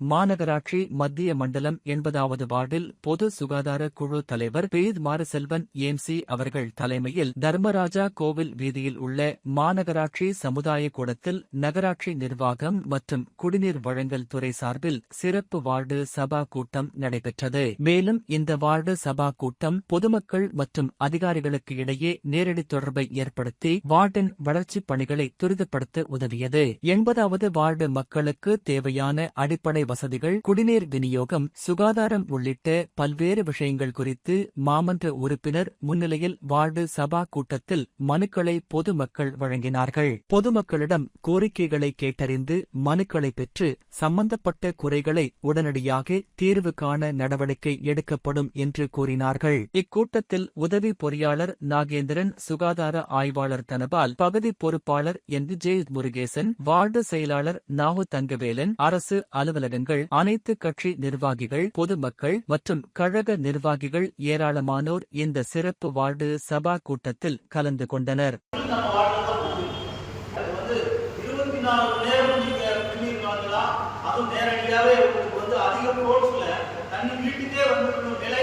மாநகராட்சி மத்திய மண்டலம் எண்பதாவது வார்டில் பொது சுகாதார குழு தலைவர் பேத் மாரசெல்வன் ஏம்சி அவர்கள் தலைமையில் தர்மராஜா கோவில் வீதியில் உள்ள மாநகராட்சி சமுதாய கூடத்தில் நகராட்சி நிர்வாகம் மற்றும் குடிநீர் வழங்கல் துறை சார்பில் சிறப்பு வார்டு சபா கூட்டம் நடைபெற்றது. மேலும் இந்த வார்டு சபா கூட்டம் பொதுமக்கள் மற்றும் அதிகாரிகளுக்கு இடையே நேரடி தொடர்பை ஏற்படுத்தி வார்டின் வளர்ச்சிப் பணிகளை துரிதப்படுத்த உதவியது. எண்பதாவது வார்டு மக்களுக்கு தேவையான அடிப்படை வசதிகள் குடிநீர் விநியோகம் சுகாதாரம் உள்ளிட்ட பல்வேறு விஷயங்கள் குறித்து மாமன்ற உறுப்பினர் முன்னிலையில் வார்டு சபா கூட்டத்தில் மனுக்களை பொதுமக்கள் வழங்கினார்கள். பொதுமக்களிடம் கோரிக்கைகளை கேட்டறிந்து மனுக்களை பெற்று சம்பந்தப்பட்ட குறைகளை உடனடியாக தீர்வு காண நடவடிக்கை எடுக்கப்படும் என்று கூறினார்கள். இக்கூட்டத்தில் உதவி பொறியாளர் நாகேந்திரன் சுகாதார ஆய்வாளர் தனபால் பகுதி பொறுப்பாளர் என். ஜே. முருகேசன் வார்டு செயலாளர் நாகு தங்கவேலன் அரசு அலுவலகங்கள் அனைத்து கட்சி நிர்வாகிகள் பொதுமக்கள் மற்றும் கழக நிர்வாகிகள் ஏராளமானோர் இந்த சிறப்பு வார்டு சபா கூட்டத்தில் கலந்து கொண்டனர். நேரடியாகவே வந்து இருபத்தி நாலு அதிக போர்ஸ்ல தண்ணி வீட்டுக்கே வந்து நிலை